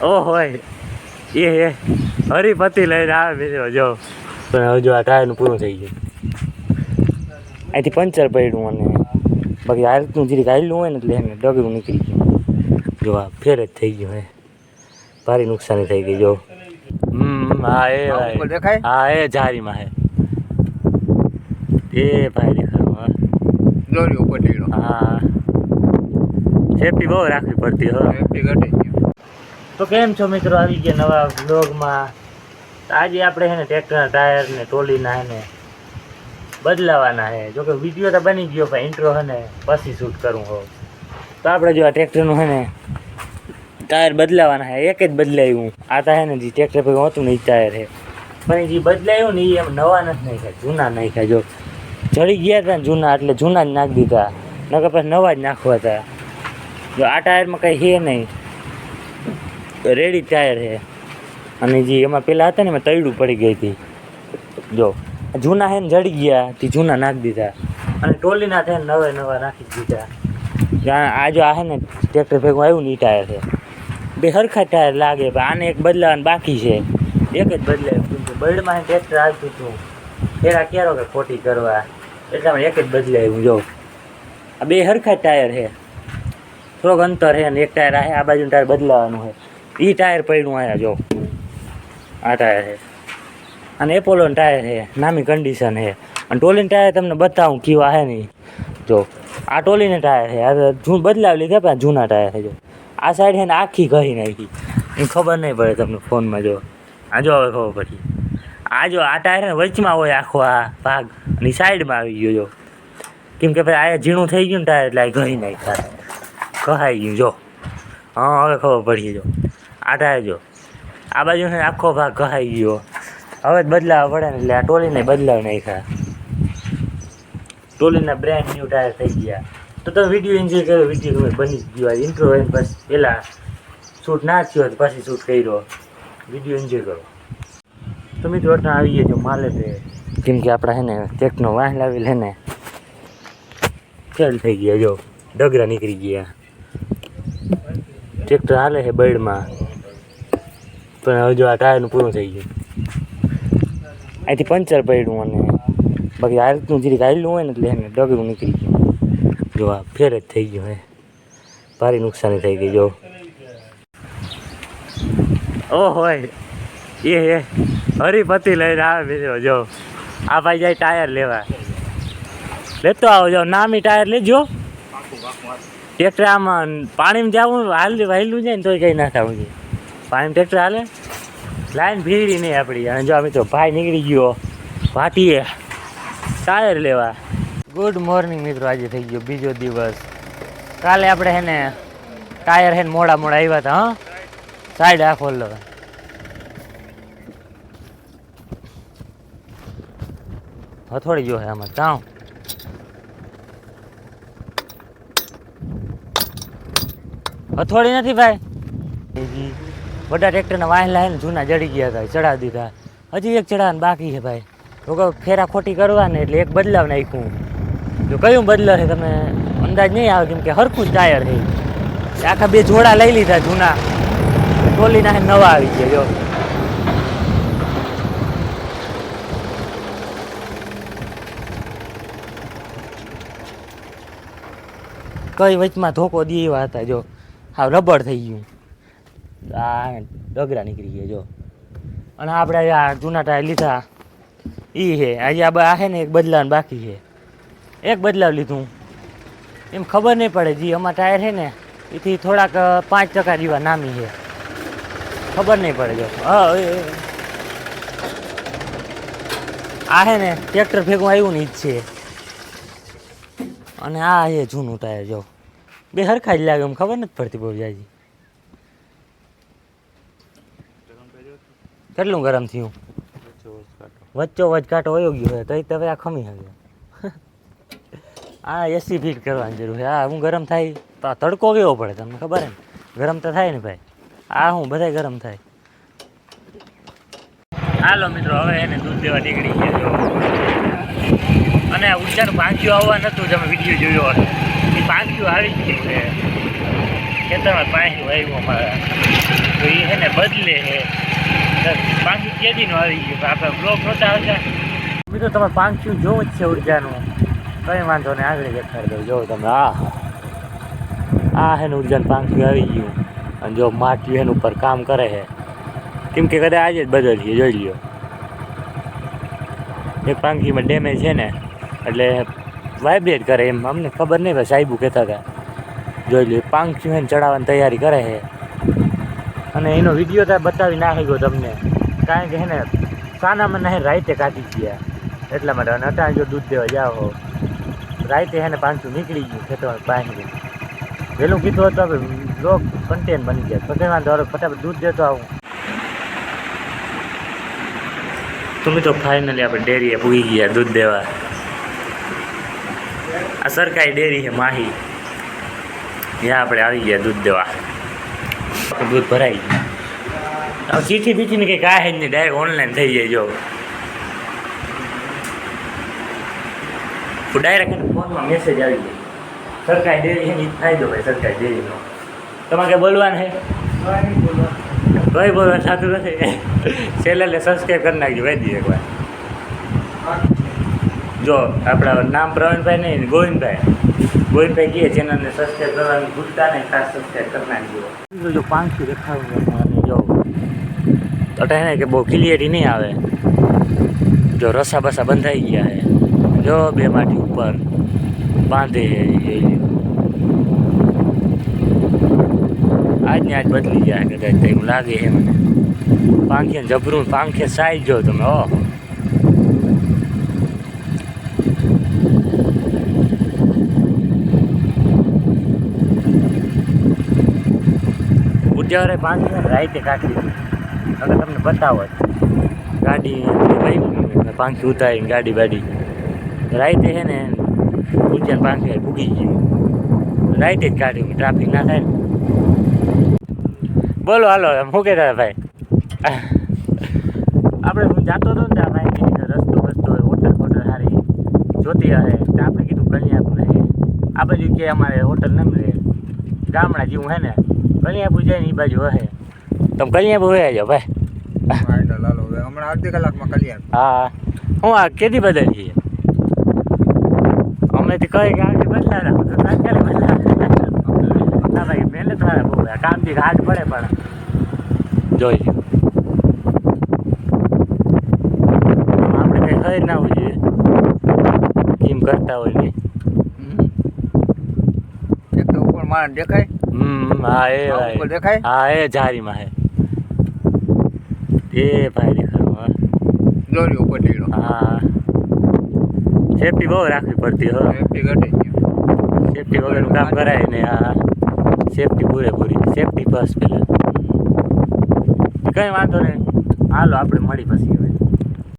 ઓ હોય. એ હે હરિપતિ લઈને આવે બીજો જો. પણ હજુ આ ટાયરનું પૂરું થઈ ગયું. અહીંથી પંચર પડ્યું અને બાકી આ રીતનું જરીક આવેલું હોય ને એટલે એને ડગરું નીકળી ગયું. જો આ ફેર જ થઈ ગયું હે. ભારી નુકસાની થઈ ગઈ જો. હમ હા એ હા એ જારીમાં હે. એ ભાઈ દેખાડો હા. દોરી ઉપર હા. સેફટી બહુ રાખવી પડતી હો. એફટી ઘટી. તો કેમ છો મિત્રો? આવી ગયા નવા બ્લોગમાં આજે આપણે છે ને ટ્રેક્ટરના ટાયર ને ટોલીના ને બદલાવાના છે. જોકે વીડિયો તો બની ગયો, પણ ઇન્ટ્રો છે ને પછી શૂટ કરું હોઉં તો આપણે જો આ ટ્રેક્ટરનું છે ને ટાયર બદલાવાના છે. એક જ બદલાયું. આ છે ને જે ટ્રેક્ટર પર હતું ને એ ટાયર છે. પણ જે બદલાયું ને એ એમ નવા નથી નાખ્યા, જૂના નાખ્યા. જો ચડી ગયા હતા ને જૂના, એટલે જૂના જ નાખી દીધા. નકર પછી નવા જ નાખવા હતા જો આ ટાયરમાં કંઈ છે નહીં. રેડી ટાયર છે અને જે એમાં પેલા હતા ને એમાં તૈડું પડી ગઈ હતી. જો, જૂના હે ને જડી ગયા, તે જૂના નાખી દીધા. અને ટોલીના છે ને નવા નવા નાખી દીધા. આ જો આ છે ને, ટ્રેક્ટર ભેગું આવ્યું ને એ ટાયર છે બે હરખા ટાયર લાગે, પણ આને એક બદલાવાનું બાકી છે. એક જ બદલાય બર્ડમાં ટ્રેક્ટર આવતું હતું. ફેરા ક્યારો કે ખોટી કરવા. એટલામાં એક જ બદલાયું જો. આ બે હરખા ટાયર છે થોડોક અંતર છે ને એક ટાયર આ બાજુનું ટાયર બદલાવાનું છે એ ટાયર પડ્યું આયા જો. આ ટાયર છે. અને એપોલોનું ટાયર છે. નામી કન્ડિશન છે. અને ટોલીન ટાયર તમને બતાવું, કેવા છે નહીં. જો, આ ટોલીને ટાયર છે. આ જૂન બદલાવી લીધા પણ જૂના ટાયર છે, જો. આ સાઈડ છે ને આખી કહી નાખી. એ ખબર નહીં પડે તમને ફોનમાં, જો. આ જો હવે ખબર પડી. આ જો, આ ટાયર ને વચમાં હોય આખો આ ભાગ. અને સાઈડમાં આવી ગયો, જો. કેમ કે ભાઈ, આ ઝીણું થઈ ગયું ને ટાયર એટલે આ ઘણી નાખ્યા. કહાઈ ગયું, જો. હા, હવે ખબર પડી જો. આ ટાયર જો. આ બાજુ આખો ભાગ કહાઈ ગયો. હવે જ બદલાવા પડે ને એટલે આ ટોલીને બદલાવ નાખ્યા. ટોલીના બ્રેન્ડ ન્યૂ ટાયર થઈ ગયા. તો તમે વીડિયો એન્જોય કર્યો વીડિયો તમે બની જ ગયો. ઇન્ટ્રો હોય પછી પહેલાં શૂટ ના થયો તો પછી શૂટ કર્યો. વીડિયો એન્જોય કરો. તો મિત્રો અટણા આવી ગયા માલે તે. કેમ કે આપણા હે ને ટેકનો વાહ લાવી લે ને. ફેલ થઈ ગયા જો. ડગરા નીકળી ગયા. ટ્રેક્ટર હાલે છે બર્ડમાં પણ હવે જો આ ટાયરનું પૂરું થઈ ગયું. અહીંથી પંચર પડ્યું અને બાકી આ રીતનું જરીક આવેલું હોય ને એટલે એને ડગરું નીકળી ગયું. જો આ ફેર જ થઈ ગયો હે. ભારી નુકસાની થઈ ગઈ જો. ઓ હોય. એ હે. હરિપતિ લઈને આવે બીજો જો. આ ભાઈ જાય ટાયર લેવા. લેતો આવો જો. નામી ટાયર લેજો. ટ્રેક્ટર આમાં પાણીમાં જવું, હાલ વહેલું જાય ને તોય કંઈ ના થવું જોઈએ પાણીમાં ટ્રેક્ટર હાલે? લાઈન ભીડી નહીં આપણી અને જો તો ભાઈ નીકળી ગયો. ભાટીએ ટાયર લેવા. ગુડ મોર્નિંગ મિત્રો, આજે થઈ ગયો બીજો દિવસ. કાલે આપણે હેને ટાયર હેને મોડા મોડા આવ્યા હતા હા? સાઈડ આ ખોલ્લો હથોડી ગયો હે આમાં, જાઉં. હથોડી નથી ભાઈ. બધા ટ્રેક્ટરના વાહન લાવીને જૂના જડી ગયા હતા ચડાવી દીધા. હજી એક ચડાવવાનું બાકી છે ભાઈ. તો ફેરા ખોટી કરવા ને એટલે એક બદલાવ નાખ્યું. જો કયું બદલાવ છે તમે અંદાજ નહીં આવે કેમ કે હરખું જ ટાયર છે. આખા બે જોડા લઈ લીધા જૂના. ટોલીના નાખે નવા આવી ગયા, જો. કઈ વચમાં ધોકો દે એવા હતા, જો. હા રબડ થઈ ગયું. આ ડગરા નીકળી ગયા, જો. અને આપણે આ જૂના ટાયર લીધા. એ છે. આજે આ છે ને એક બદલાવ બાકી છે. એક બદલાવ લીધું. એમ ખબર નહીં પડે જે અમારા ટાયર છે ને, એથી થોડાક પાંચ ટકા જેવા નામી છે. ખબર નહીં પડે, જો. હા. આ છે ને, ટ્રેક્ટર ભેગું આવ્યું ને એ જ છે. અને આ છે જૂનું ટાયર, જો. બે હરખા જ લાગે, એમ ખબર નથી પડતી બહુ જાજી. કેટલું ગરમ થયું? વચ્ચો વચ કાંટો વયો ગયો તો તમે આ ખમી હવે આ એસી ફીટ કરવાની જરૂર છે. આ હું ગરમ થાય, તો આ તડકો કેવો પડે તમને ખબર હે ને ગરમ તો થાય ને ભાઈ. આ હું બધાય ગરમ થાય. હાલો મિત્રો, હવે એને દૂધ દેવા નીકળી ગયા અને ઉર્જાનું પાંખ્યું આવવા નતું, તમે વીડિયો જોયો હશે. એ પાંખ્યું આવી ગયું છે. ખેતરમાં પાણી આવ્યું અમારા. તો એ છે ને બદલે છે. પાંખી કેદીનું આવી ગયું આપણે મિત્રો તમે પાંખ્યું જોવું જ છે ઉર્જાનું. કંઈ વાંધો નહીં, આગળ દેખાડી દઉં. જોવો તમે, આ. આ છે ને ઉર્જાનું પાંખ્યું આવી ગયું. અને જો માટી એનું ઉપર કામ કરે છે કેમ કે કદાચ આજે જ બદલીએ, જોઈ લ્યો. એક પાંખીમાં ડેમેજ છે ને, એટલે વાઇબ્રેટ કરે એમ. અમને ખબર નહીં, ભાઈ સાહેબુ કહેતા હતા. જોઈ લ્યો પાંખી એને ચડાવવાની તૈયારી કરે છે અને એનો વીડિયો તો બતાવી નાખી ગયો તમને. કારણ કે એને ને, સાનામાં નહીં રાઈતે કાઢી ગયા. એટલા માટે. અને અટાણ જો દૂધ દેવા જાઓ રાઈતે એને પાંચસો પાંચું નીકળી ગયું ખેતર પાણી વહેલું કીધું હતું હવે લોક કન્ટેન બની ગયા. તો વાંધો, હવે ફટાફટ દૂધ દેતો આવું. તમે તો ફાઇનલી આપણે ડેરીએ પૂગી ગયા દૂધ દેવા. આ સરકારી ડેરી છે માહી. ત્યાં આપણે આવી ગયા દૂધ દેવા. દૂધ ભરાઈ ગયું. ચીઠી બીઠીની કંઈ કાંઈ જ નહીં ડાયરેક્ટ ઓનલાઈન થઈ જાય જો. ડાયરેક્ટ ફોનમાં મેસેજ આવી જાય. સરકારી ડેરી એની ફાયદો ભાઈ સરકારી ડેરીનો. તમારે કંઈ બોલવાનું છે? કઈ બોલવા થતું નથી. ચેનલને સબસ્ક્રાઈબ કરી નાખજો વૈદી એકવાર. જો, આપણા નામ પ્રવીણભાઈ નહીં, ગોવિંદભાઈ. ગોવિંદભાઈ કહે, ચેનલને સબસ્ક્રાઈબ કરવાનું ભૂલતા નહીં, ખાસ સબસ્ક્રાઈબ કરી નાખજો. જો પાંચથી દેખાડું જો અટે ને કે બહુ ક્લિયરી નહીં આવે. જો રસા બસા બંધાઈ ગયા છે. જો બે માટી ઉપર બાંધે છે લ્યો. આજ બદલી જાય કદાચ તો એવું લાગે છે મને પાંખે જબરું પાંખે સાઈ જો તમે ઓહ ઉદ્યાવરે પાંખે રાઈતે કાઢી હવે તમને બતાવો ગાડી પાંખી ઉતારીને ગાડી બાડી. રાઈતે છે ને ઉદ્યાન પાંખે ભૂગી ગયું રાઈતે જ કાઢ્યું ટ્રાફિક ના થાય ને. બોલો, હાલો શું કહેતા હતા ભાઈ? આપણે હું જાતો હતો ને ત્યાં ભાઈ રસ્તો હોય, હોટલ હોટલ સારી. જોતી હશે તો આપણે કીધું હે આ બાજુ કે અમારે હોટલ ન મળે ગામડા જેવું હે ને. કન્યાપુર પૂજા ની બાજુ હે તમે કન્યાપુર વયા જાઓ ભાઈ. હમણાં અડધી કલાકમાં કલ્યાણ. હા. હું આ કેદી બદલીએ? અમે તો કહે કે બદલા રાખો તો તાત્કાલિક બદલા ના ભાઈ મહેનત વાળા બહુ કામથી હાથ પડે પણ. જોઈ લો આપણે કંઈ ખરી ના હોવું જોઈએ કેમ કરતા હોય ને. એક તો ઉપર માણસ દેખાય. હમ હા એ ભાઈ. દેખાય? હા એ જારીમાં હે. એ ભાઈ દેખાડો દોરી ઉપર ટીડો. હા. સેફટી બહુ રાખવી પડતી હો. સેફટી ઘટી સેફટી વગરનું કામ કરાય ને હા. સેફટી પૂરેપૂરી. સેફટી બસ પહેલાં. કંઈ વાંધો નહીં. હાલો આપણે મળી પછી હવે.